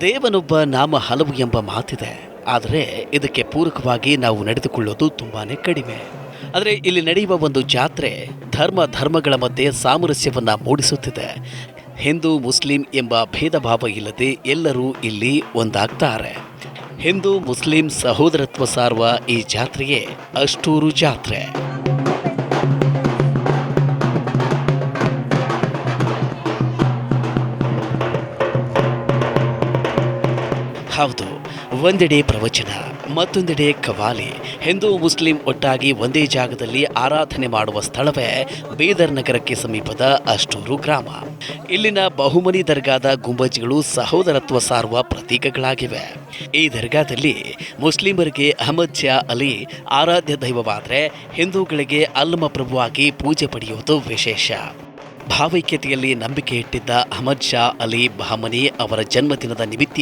ದೇವನೊಬ್ಬ ನಾಮ ಹಲವು ಎಂಬ ಮಾತಿದೆ. ಆದರೆ ಇದಕ್ಕೆ ಪೂರಕವಾಗಿ ನಾವು ನಡೆದುಕೊಳ್ಳೋದು ತುಂಬಾನೇ ಕಡಿಮೆ. ಆದರೆ ಇಲ್ಲಿ ನಡೆಯುವ ಒಂದು ಜಾತ್ರೆ ಧರ್ಮ ಧರ್ಮಗಳ ಮಧ್ಯೆ ಸಾಮರಸ್ಯವನ್ನು ಮೂಡಿಸುತ್ತಿದೆ. ಹಿಂದೂ, ಮುಸ್ಲಿಂ ಎಂಬ ಭೇದ ಭಾವ ಇಲ್ಲದೆ ಎಲ್ಲರೂ ಇಲ್ಲಿ ಒಂದಾಗ್ತಾರೆ. ಹಿಂದೂ, ಮುಸ್ಲಿಂ ಸಹೋದರತ್ವ ಸಾರುವ ಈ ಜಾತ್ರೆಯೇ ಅಷ್ಟೂರು ಜಾತ್ರೆ. ಹೌದು, ಒಂದೆಡೆ ಪ್ರವಚನ, ಮತ್ತೊಂದೆಡೆ ಕವಾಲಿ. ಹಿಂದೂ ಮುಸ್ಲಿಂ ಒಟ್ಟಾಗಿ ಒಂದೇ ಜಾಗದಲ್ಲಿ ಆರಾಧನೆ ಮಾಡುವ ಸ್ಥಳವೇ ಬೀದರ್ ನಗರಕ್ಕೆ ಸಮೀಪದ ಅಷ್ಟೂರು ಗ್ರಾಮ. ಇಲ್ಲಿನ ಬಹುಮನಿ ದರ್ಗಾದ ಗುಂಬಜ್ಗಳು ಸಹೋದರತ್ವ ಸಾರುವ ಪ್ರತೀಕಗಳಾಗಿವೆ. ಈ ದರ್ಗಾದಲ್ಲಿ ಮುಸ್ಲಿಮರಿಗೆ ಅಹಮದ್ ಶಾ ಅಲಿ ಆರಾಧ್ಯ ದೈವವಾದರೆ, ಹಿಂದೂಗಳಿಗೆ ಅಲ್ಮ ಪ್ರಭುವಾಗಿ ಪೂಜೆ ಪಡೆಯುವುದು ವಿಶೇಷ. ಭಾವೈಕ್ಯತೆಯಲ್ಲಿ ನಂಬಿಕೆ ಇಟ್ಟಿದ್ದ ಅಹಮದ್ ಶಾ ಅಲಿ ಬಹಮನಿ ಅವರ ಜನ್ಮದಿನದ ನಿಮಿತ್ತ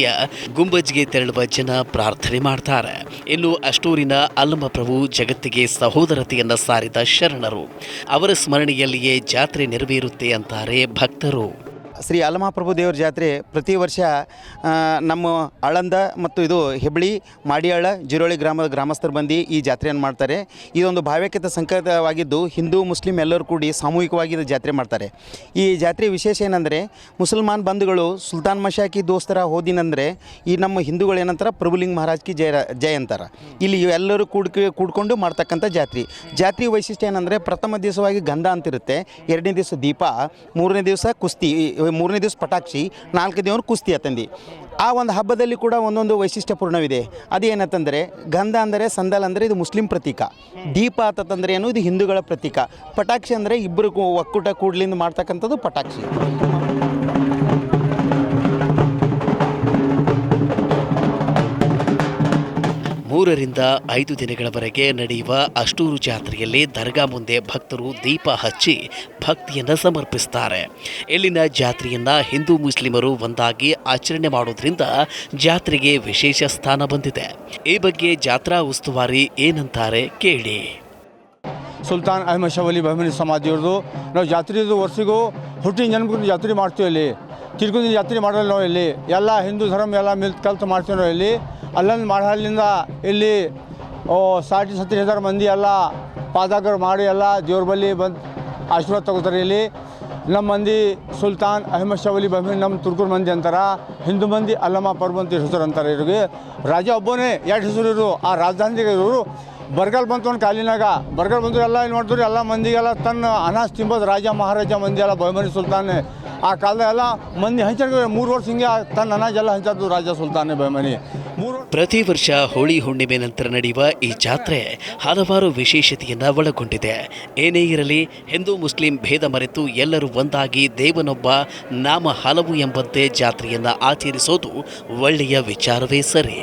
ಗುಂಬಜ್ಗೆ ತೆರಳುವ ಜನ ಪ್ರಾರ್ಥನೆ ಮಾಡ್ತಾರೆ. ಇನ್ನು ಅಷ್ಟೂರಿನ ಅಲ್ಲಮ ಪ್ರಭು ಜಗತ್ತಿಗೆ ಸಹೋದರತೆಯನ್ನ ಸಾರಿದ ಶರಣರು. ಅವರ ಸ್ಮರಣೆಯಲ್ಲಿಯೇ ಜಾತ್ರೆ ನೆರವೇರುತ್ತೆ ಅಂತಾರೆ ಭಕ್ತರು. ಶ್ರೀ ಅಲಮಹಾಪ್ರಭು ದೇವರ ಜಾತ್ರೆ ಪ್ರತಿ ವರ್ಷ ನಮ್ಮ ಆಳಂದ ಮತ್ತು ಇದು ಹೆಬ್ಳಿ, ಮಾಡಿಯಾಳ ಜಿರೋಳಿ ಗ್ರಾಮದ ಗ್ರಾಮಸ್ಥರು ಬಂದು ಈ ಜಾತ್ರೆಯನ್ನು ಮಾಡ್ತಾರೆ. ಇದೊಂದು ಭಾವ್ಯಕತೆ ಸಂಕೇತವಾಗಿದ್ದು ಹಿಂದೂ, ಮುಸ್ಲಿಂ ಎಲ್ಲರೂ ಕೂಡಿ ಸಾಮೂಹಿಕವಾಗಿ ಇದು ಜಾತ್ರೆ ಮಾಡ್ತಾರೆ. ಈ ಜಾತ್ರೆ ವಿಶೇಷ ಏನಂದರೆ, ಮುಸಲ್ಮಾನ್ ಬಂಧುಗಳು ಸುಲ್ತಾನ್ ಮಶಾಕಿ ದೋಸ್ತರ ಹೋದಿನಂದರೆ ಈ ನಮ್ಮ ಹಿಂದೂಗಳು ಏನಂತಾರೆ ಪ್ರಭುಲಿಂಗ ಮಹಾರಾಜ್ಗೆ ಜಯ ಜಯ ಅಂತಾರೆ. ಇಲ್ಲಿ ಎಲ್ಲರೂ ಕೂಡ್ಕಿ ಕೂಡ್ಕೊಂಡು ಮಾಡ್ತಕ್ಕಂಥ ಜಾತ್ರೆ. ಜಾತ್ರೆ ವೈಶಿಷ್ಟ್ಯ ಏನಂದರೆ, ಪ್ರಥಮ ದಿವಸವಾಗಿ ಗಂಧ ಅಂತಿರುತ್ತೆ, ಎರಡನೇ ದಿವಸ ದೀಪ, ಮೂರನೇ ದಿವಸ ಕುಸ್ತಿ ಮೂರನೇ ದಿವಸ ಪಟಾಕ್ಷಿ, ನಾಲ್ಕು ದಿವಸ ಕುಸ್ತಿ ಅತ್ತಂದು ಆ ಒಂದು ಹಬ್ಬದಲ್ಲಿ ಕೂಡ ಒಂದೊಂದು ವೈಶಿಷ್ಟ್ಯಪೂರ್ಣವಿದೆ. ಅದೇನಂತಂದರೆ, ಗಂಧ ಅಂದರೆ ಸಂದಲ್ ಅಂದರೆ ಇದು ಮುಸ್ಲಿಂ ಪ್ರತೀಕ. ದೀಪ ಆತಂದ್ರೆ ಏನು? ಇದು ಹಿಂದೂಗಳ ಪ್ರತೀಕ. ಪಟಾಕ್ಷಿ ಅಂದರೆ ಇಬ್ಬರು ಒಕ್ಕೂಟ ಕೂಡ್ಲಿಂದ ಮಾಡ್ತಕ್ಕಂಥದ್ದು ಪಟಾಕ್ಷಿ. ಮೂರರಿಂದ ಐದು ದಿನಗಳವರೆಗೆ ನಡೆಯುವ ಅಷ್ಟೂರು ಜಾತ್ರೆಯಲ್ಲಿ ದರ್ಗಾ ಮುಂದೆ ಭಕ್ತರು ದೀಪ ಹಚ್ಚಿ ಭಕ್ತಿಯನ್ನು ಸಮರ್ಪಿಸ್ತಾರೆ. ಇಲ್ಲಿನ ಜಾತ್ರೆಯನ್ನು ಹಿಂದೂ ಮುಸ್ಲಿಮರು ಒಂದಾಗಿ ಆಚರಣೆ ಮಾಡೋದ್ರಿಂದ ಜಾತ್ರೆಗೆ ವಿಶೇಷ ಸ್ಥಾನ ಬಂದಿದೆ. ಈ ಬಗ್ಗೆ ಜಾತ್ರಾ ಉಸ್ತುವಾರಿ ಏನಂತಾರೆ ಕೇಳಿ. ಸುಲ್ತಾನ್ ಅಹಮದ್ ಶಾ ಅಲಿ ಬಹಮನಿ ಸಮಾಧಿಯವ್ರದ್ದು ನಾವು ಜಾತ್ರೆದು ವರ್ಷಿಗೂ ಹುಟ್ಟಿನ ಜನ್ಮಕ್ಕೆ ಜಾತ್ರೆ ಮಾಡ್ತೀವಿ ಇಲ್ಲಿ ತಿರ್ಗುದಿನ ಜಾತ್ರೆ ಮಾಡಲ್ಲ ನಾವು ಇಲ್ಲಿ. ಎಲ್ಲ ಹಿಂದೂ ಧರ್ಮ ಎಲ್ಲ ಮಿಲ್ತ್ ಕಲ್ತು ಮಾಡ್ತೀವಿ ನಾವು ಇಲ್ಲಿ. ಅಲ್ಲೊಂದು ಮಾಡಹಳ್ಳಿಂದ ಇಲ್ಲಿ ಸಾಟಿ ಸತ್ತಿ ಹಜಾರ್ ಮಂದಿ ಎಲ್ಲ ಪಾದಾಗರು ಮಾಡಿ ಎಲ್ಲ ದೇವ್ರ ಬಳಿ ಬಂದು ಆಶೀರ್ವಾದ ತಗೋತಾರೆ ಇಲ್ಲಿ. ನಮ್ಮ ಮಂದಿ ಸುಲ್ತಾನ್ ಅಹಮದ್ ಶಾವಲಿ ಬಹಮನಿ ನಮ್ಮ ತುರ್ಕೂರು ಮಂದಿ ಅಂತಾರೆ, ಹಿಂದೂ ಮಂದಿ ಅಲ್ಲಮ್ಮ ಪರ್ಬಂತ ಹೆಸರು ಅಂತಾರೆ ಇವ್ರಿಗೆ. ರಾಜ ಒಬ್ಬನೇ, ಎರಡು ಹೆಸರು ಇರು ಆ ರಾಜಧಾನಿಗೆ ಇವರು. ಬರಗಾಲ ಬಂತು ಒಂದು ಕಾಲಿನಾಗ. ಬರಗಾಲ ಬಂದ್ರೆ ಎಲ್ಲ ಏನು ಮಾಡಿದ್ರು ಎಲ್ಲ ಮಂದಿಗೆಲ್ಲ ತನ್ನ ಅನಾಸ್ ತಿಂಬೋದು ರಾಜ ಮಹಾರಾಜ ಮಂದಿ ಎಲ್ಲ ಬಹಮನಿ ಸುಲ್ತಾನೆ. ಆ ಕಾಲದಲ್ಲೆಲ್ಲ ಮಂದಿ ಹಂಚಿದ್ರು ಮೂರು ವರ್ಷ ಹಿಂಗೆ ತನ್ನ ಅನಾಜ್ ಎಲ್ಲ ಹಂಚದ್ದು ರಾಜ ಸುಲ್ತಾನೆ ಬೈಮನಿ. ಪ್ರತಿ ವರ್ಷ ಹೋಳಿ ಹುಣ್ಣಿಮೆ ನಂತರ ನಡೆಯುವ ಈ ಜಾತ್ರೆ ಹಲವಾರು ವಿಶೇಷತೆಯನ್ನ ಒಳಗೊಂಡಿದೆ. ಏನೇ ಇರಲಿ, ಹಿಂದೂ, ಮುಸ್ಲಿಂ ಭೇದ ಮರೆತು ಎಲ್ಲರೂ ಒಂದಾಗಿ ದೇವನೊಬ್ಬ, ನಾಮ ಹಲವು ಎಂಬಂತೆ ಜಾತ್ರೆಯನ್ನು ಆಚರಿಸೋದು ಒಳ್ಳೆಯ ವಿಚಾರವೇ ಸರಿ.